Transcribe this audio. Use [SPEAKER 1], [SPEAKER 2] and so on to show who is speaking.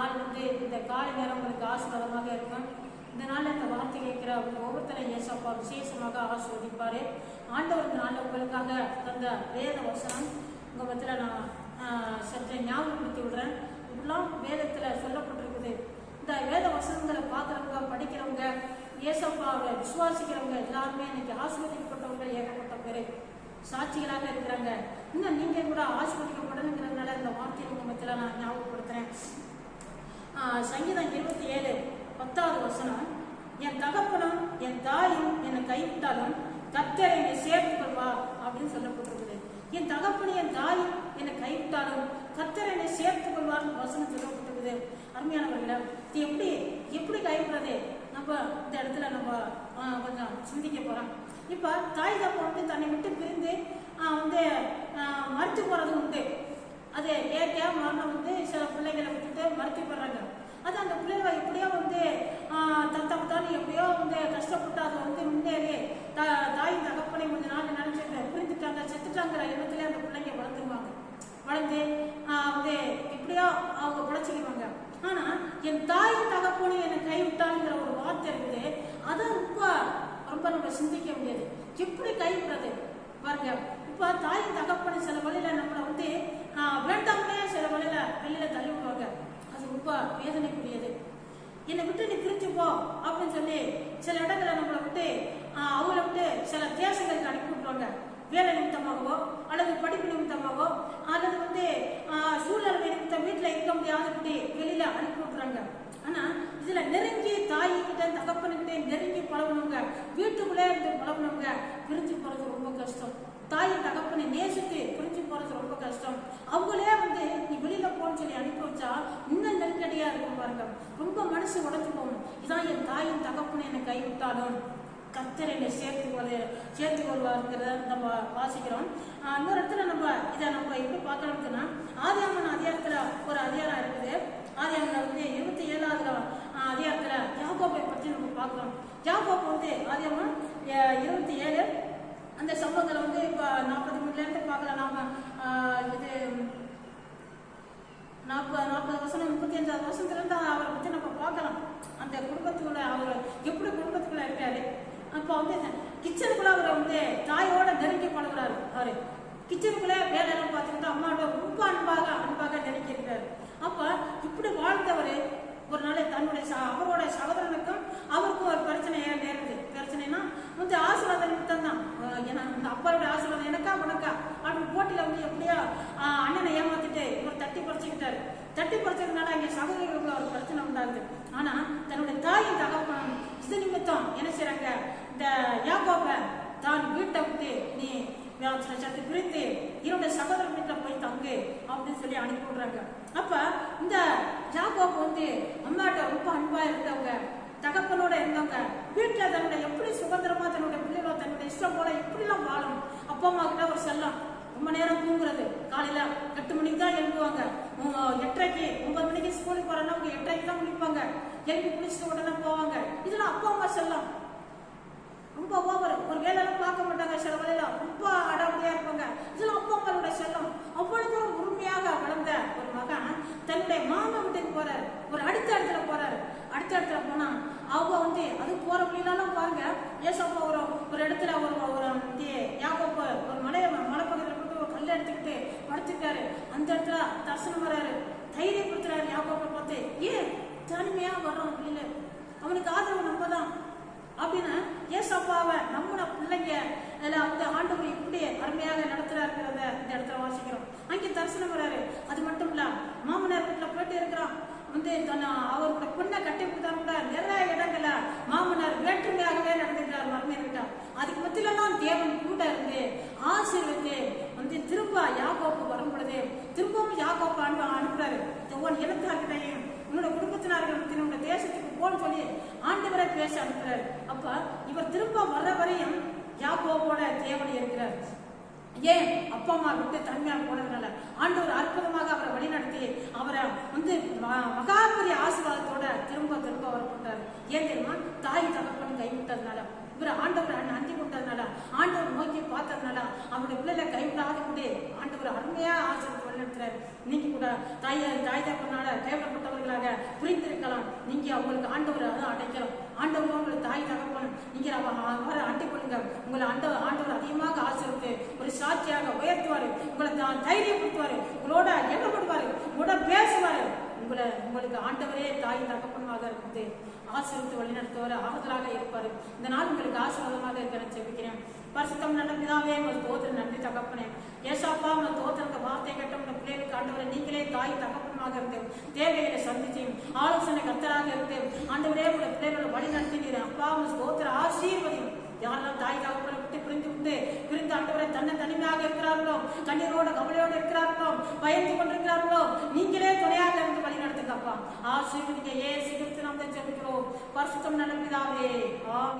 [SPEAKER 1] நாள் வந்து இந்த காலை நேரம் உங்களுக்கு ஆசீர்வாதமாக இருக்கும். இந்த நாளில் இந்த வார்த்தை கேட்கிற ஒவ்வொருத்தரை இயேசப்பா விசேஷமாக ஆஸ்வதிப்பார் ஆண்டவர் இந்த நாளில் உங்களுக்காக தந்த வேத வசனம் உங்கள் பற்றியில் நான் சற்று ஞாபகப்படுத்தி விடுறேன். இப்படிலாம் வேதத்தில் சொல்லப்பட்டிருக்குது. இந்த வேத வசனங்களை பார்க்குறவங்க படிக்கிறவங்க இயேசப்பாவை விசுவாசிக்கிறவங்க எல்லாருமே இன்னைக்கு ஆஸ்வதிக்கப்பட்டவங்க ஏகப்பட்ட பேர். சாட்சிகளாக இருக்கிறாங்க. இன்னும் நீங்கள் கூட ஆஸ்வதிக்கப்படணுங்கிறதுனால இந்த வார்த்தையை உங்கள் மத்தியில் நான் ஞாபகப்படுத்துகிறேன் சங்கீதம் இருபத்தி ஏழு பத்தாவது வசனம். என் தகப்பனும் என் தாயும் என்னை கைவிட்டாலும் கத்தர் என்னை சேர்த்து கொள்வார் அப்படின்னு சொல்லப்பட்டிருக்குது. என் தகப்பனும் என் தாயும் என்னை கைவிட்டாலும் கத்தர் என்னை சேர்த்து கொள்வார் வசனம் சொல்லப்பட்டிருக்குது. அருமையானவர்களே இது எப்படி எப்படி கைவிடுறது? நம்ம இந்த இடத்துல நம்ம கொஞ்சம் சிந்திக்க போறோம். இப்போ தாய் தப்ப வந்து தன்னை விட்டு பிரிந்து வந்து மறுத்து போறது உண்டு. அது இயற்கையா மரணம் வந்து சில பிள்ளைகளை விட்டுட்டு மறுத்து போடுறாங்க அது அந்த பிள்ளைகளை எப்படியோ வந்து தத்தம் தான் எப்படியோ வந்து கஷ்டப்பட்டு அதை வந்து முன்னேறி த தாய் தகப்பனை கொஞ்ச நாள் நினைச்சிட்டு புரிஞ்சுட்டாங்க செத்துட்டாங்கிற எண்ணத்துல அந்த பிள்ளைங்க வளர்ந்துருவாங்க. வளர்ந்து வந்து எப்படியோ அவங்க உழைச்சிக்குவாங்க ஆனா என் தாய் தகப்பனை என்னை கைவிட்டாங்கிற ஒரு வார்த்தை இருக்குது. அதை ரொம்ப ரொம்ப நம்ம சிந்திக்க முடியாது எப்படி கைவிடுறது? பாருங்க. இப்ப தாய் தகப்பனை சில வழியில நம்மளை வந்து வேண்டாம் வேண்டாமலே சில வழியில வெளியில தள்ளி விடுவாங்க அது ரொம்ப வேதனைக்குரியது என்னை விட்டு நீ பிரிஞ்சு போ அப்படின்னு சொல்லி சில இடங்களை நம்மளை விட்டு ஆஹ், அவங்கள விட்டு சில தேசங்களுக்கு அனுப்பி விட்றாங்க வேலை நிமித்தமாகவோ அல்லது படிப்பு நிமித்தமாகவோ அல்லது வந்து ஆஹ், சூழ்நிலை நிமித்தம் வீட்டில் இருக்க முடியாதபடி வெளியில அனுப்பி விட்றாங்க ஆனா இதுல நெருங்கி தாய் கிட்ட நெருங்கி பழகுனவங்க வீட்டுக்குள்ளே இருந்து பழகுனவங்க பிரிஞ்சு போறது ரொம்ப கஷ்டம். தாய் தகப்பனை நேசித்து பிரிஞ்சு போறது ரொம்ப கஷ்டம். அவங்களே வந்து நீ வெளியில போன்னு சொல்லி அனுப்பி வச்சா இன்னும் நெருக்கடியா இருக்கும் பாருங்க. ரொம்ப மனசு உடைஞ்சு போகணும் இதான் என் தாயின் தகப்பனை என்னை கைவிட்டாலும். கர்த்தர் என்னை சேர்த்து கொள்ள சேர்த்து கொள்வாருங்கிறத நம்ம வாசிக்கிறோம். இன்னொரு இடத்துல நம்ம இதை நம்ம எப்படி பார்க்கணும்னா ஆதியாமன் அதிகாரத்தில் ஒரு அதிகாரம் இருக்குது. ஆதியாமன் வந்து இருபத்தி ஏழாவது அதிகாரத்தில் அதிகாரத்துல பற்றி நம்ம பார்க்குறோம். யாக்கோப் வந்து ஆதியாமன் இருபத்தி ஏழு அந்த சம்பவத்தில் வந்து இப்போ நாற்பது மணிலேருந்து பார்க்கலாம் நாம ஆஹ் இது நாற்பது நாற்பது வருஷம் முப்பத்தி அஞ்சாவது வருஷத்துலேருந்து அவரை பற்றி நம்ம பார்க்கலாம் அந்த குடும்பத்துக்குள்ள அவர் எப்படி குடும்பத்துக்குள்ள இருக்காரு அப்போ வந்து கிச்சனுக்குள்ள அவர் வந்து தாயோட நெருங்கி பழகிறாரு அவரு. கிச்சனுக்குள்ளே வேலையெல்லாம் பார்த்துக்கிட்டு அம்மாவோட ரொம்ப அன்பாக அன்பாக நெருங்கி இருக்காரு அப்போ இப்படி வாழ்ந்தவர் ஒரு நாள் தன்னுடைய ச அவரோட சகோதரனுக்கும் அவருக்கும் ஒரு பிரச்சனை ஏன் நேருது பிரச்சனைனா வந்து ஆசீர்வாதம் நிமித்தம் தான் ஏன்னா இந்த அப்பாவோட ஆசீர்வாதம் எனக்கா உனக்கா? அப்படின்னு போட்டியில் வந்து எப்படியா அண்ணனை ஏமாத்திட்டு இவர் தட்டி பறிச்சுக்கிட்டாரு தட்டி பறிச்சதுனால அங்கே சகோதரிகளுக்குள்ள ஒரு பிரச்சனை உண்டாகுது ஆனா தன்னுடைய தாயின் தகப்பனும் இது நிமித்தம் என்ன செய்றாங்க இந்த யாக்கோப தான் வீட்டை விட்டு நீ சத்து பிரித்து என்னுடைய சகோதரன் வீட்டில் போய் தங்கு அப்படின்னு சொல்லி அனுப்பி விடுறாங்க. அப்ப இந்த ஜாக்கோப் வந்து அம்மாட்ட ரொம்ப அன்பா இருந்தவங்க தகப்பனோட இருந்தவங்க வீட்டுல தன்னுடைய எப்படி சுதந்திரமா தன்னுடைய பிள்ளைகளை தன்னுடைய இஷ்டம் போல எப்படிலாம் வாழணும்? அப்பா அம்மா கிட்ட ஒரு செல்லம். ரொம்ப நேரம் தூங்குறது. காலையில எட்டு மணிக்கு தான் எழுப்புவாங்க எட்டரைக்கு ஒன்பது மணிக்கு ஸ்கூலுக்கு போறேன்னா அவங்க எட்டரைக்கு தான் முடிப்பாங்க எழுப்பி குளிச்சுட்டு உடனே போவாங்க. இதெல்லாம் அப்பா அம்மா செல்லம். ரொம்ப ஓவர் ஒரு வேலை பார்க்க ரொம்ப அடாவடியா இருப்பாங்க இதெல்லாம் அப்பா செல்லம் அவ்வளவு உரிமையாக வளர்ந்த ஒரு மகன் தன்னுடைய மாமா வீட்டுக்கு போறாரு. ஒரு அடுத்த இடத்துல போறாரு. அடுத்த இடத்துல போனா அவங்க வந்து அது போற வழியிலலாம் பாருங்க. ஏசப்பா ஒரு ஒரு இடத்துல ஒரு ஒரு வந்து ஒரு மலை மலைப்பகுதியில் போட்டு ஒரு கல் எடுத்துக்கிட்டு படுத்திருக்காரு. அந்த இடத்துல தரிசனம் வராரு தைரியப்படுத்துறாரு யாக்கோப்பை பார்த்து ஏன் தனிமையா வர்றோம் இல்லை அவனுக்கு ஆதரவு நம்ம தான். அப்படின்னு ஏசப்பாவை நம்மள பிள்ளைங்க அதில் வந்து ஆண்டவர் இப்படி அருமையாக நடத்துறாருங்கிறத இந்த இடத்துல வாசிக்கிறோம் அங்கே தரிசனம் வராரு அது மட்டும் இல்ல மாமனார் வீட்டில் போயிட்டு இருக்கிறோம் வந்து தன் அவரோட பொண்ணை கட்டி கொடுத்தா கூட நிறைய இடங்கள்ல மாமனார் வேற்றுமையாகவே நடந்துக்கிறார் மருமையிட்ட அதுக்கு மத்தியிலலாம் தேவன் கூட இருந்து ஆசீர்வதித்து வந்து திரும்ப யாக்கோப்பு திரும்பவும் யாக்கோப்பு அனு அனுப்புறாரு. உன் இனத்தார்கிட்டையும் உன்னோட குடும்பத்தினர்கள் உன்னோட தேசத்துக்கு போன்னு சொல்லி ஆண்டவரை பேச அனுப்புறாரு. அப்ப இவர் திரும்ப வர்ற வரையும் யாக்கோபோட தேவன் இருக்கிறார். ஏன்? அப்பா அம்மா விட்டு தனிமையா போனதுனால. ஆண்டவர் அற்புதமாக அவரை வழிநடத்தி அவரை வந்து ம- ஆசீர்வாதத்தோட திரும்ப திரும்ப அவர் வரப்பட்டார் ஏன் தெரியுமா? தாய் தகப்பன் கைவிட்டதுனால. இவர் ஆண்டவர் அண்ணன் அந்தி கொண்டதுனால ஆண்டவர் நோய் பார்த்ததுனால அவருடைய பிள்ளைகளை கைவிடாத கூட ஒரு அருமையா ஆசிரியர் வழிநடத்துறாரு இன்னைக்கு கூட தாய் தாய் தகப்பனால புரிந்திருக்கலாம். நீங்க அவங்களுக்கு ஆண்டவர் அதை அடைக்கலாம் ஆண்டவர் உங்களுக்கு தாய் தகப்பன். நீங்க அவரை அண்டை கொள்ளுங்க. உங்களை ஆண்டவர் ஆண்டவர் அதிகமாக ஆசிரித்து ஒரு சாட்சியாக உயர்த்துவாரு. உங்களை தான் தைரியப்படுத்துவாரு. உங்களோட எண்ணப்படுவாரு. உங்களோட பேசுவாரு. உங்களை உங்களுக்கு ஆண்டவரே தாய் தகப்பனமாக இருக்குது ஆசிரித்து வழிநடத்துவார் ஆறுதலாக இருப்பார். இந்த நாள் உங்களுக்கு ஆசீர்வாதமாக இருக்க நான் பரிசுத்தம் நல்ல பிதாவே உங்கள் தோத்திர நன்றி தகப்பனே. ஏசாப்பா உங்கள் தோத்திரங்க வார்த்தை கேட்ட உங்கள் பிள்ளைகளுக்கு ஆண்டவரை நீங்களே தாய் தகப்பனமாக இருந்து தேவைகளை சந்திச்சையும் ஆலோசனை கத்தராக இருந்து ஆண்டவரே உங்கள் பிள்ளைகளை வழி நடத்தினீர். அப்பா உங்கள் தோத்திர ஆசீர்வதியும். யாரெல்லாம் தாய் தகப்பனை விட்டு பிரிந்து விட்டு பிரிந்து ஆண்டவரை தன்னை தனிமையாக இருக்கிறார்களோ கண்ணீரோட கவலையோடு இருக்கிறார்களோ பயந்து கொண்டிருக்கிறார்களோ நீங்களே துணையாக இருந்து வழி நடத்துக்கப்பா ஆசீர்வதிங்க ஏ சிகிச்சை நாம் ஜெபிக்கிறோம் பரிசுத்தம் நடந்துதாவே பிதாவே